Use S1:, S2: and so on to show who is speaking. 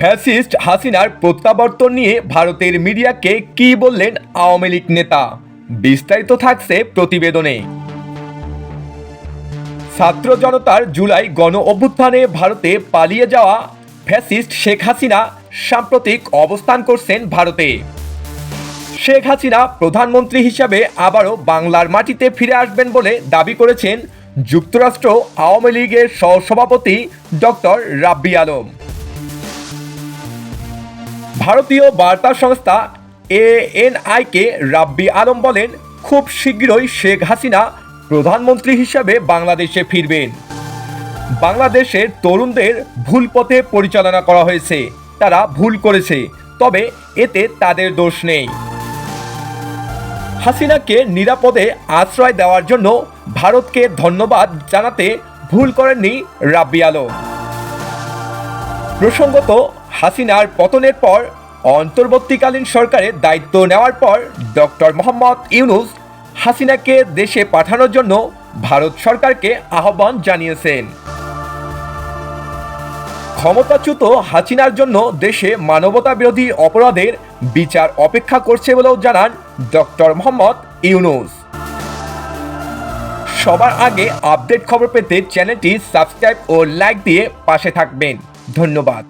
S1: Fascist হাসিনার প্রত্যাবর্তন নিয়ে ভারতের মিডিয়াকে কি বললেন আওয়ামী লীগ নেতা? বিস্তারিত থাকছে প্রতিবেদনে। ছাত্র জনতার জুলাই গণ অভ্যুত্থানে ভারতে পালিয়ে যাওয়া ফ্যাসিস্ট শেখ হাসিনা সাম্প্রতিক অবস্থান করছেন ভারতে। শেখ হাসিনা প্রধানমন্ত্রী হিসাবে আবারও বাংলার মাটিতে ফিরে আসবেন বলে দাবি করেছেন যুক্তরাষ্ট্র আওয়ামী লীগের সহসভাপতি ডক্টর রাব্বি আলম। ভারতীয় বার্তা সংস্থা এএনআইকে রাব্বি আলম বলেন, খুব শীঘ্রই শেখ হাসিনা প্রধানমন্ত্রী হিসাবে বাংলাদেশে ফিরবেন। বাংলাদেশের তরুণদের ভুল পথে পরিচালনা করা হয়েছে। তারা ভুল করেছে, তবে এতে তাদের দোষ নেই। হাসিনাকে নিরাপদে আশ্রয় দেওয়ার জন্য ভারতকে ধন্যবাদ জানাতে ভুল করেননি রাব্বি আলম। প্রসঙ্গত হাসিনার পতনের পর অন্তর্বর্তীকালীন সরকারের দায়িত্ব নেওয়ার পর ডক্টর মোহাম্মদ ইউনুস হাসিনাকে দেশে পাঠানোর জন্য ভারত সরকারকে আহ্বান জানিয়েছেন। ক্ষমতাচ্যুত হাসিনার জন্য দেশে মানবতা বিরোধী অপরাধের বিচার অপেক্ষা করছে বলেও জানান ডক্টর মোহাম্মদ ইউনুস। সবার আগে আপডেট খবর পেতে চ্যানেলটি সাবস্ক্রাইব ও লাইক দিয়ে পাশে থাকবেন। ধন্যবাদ।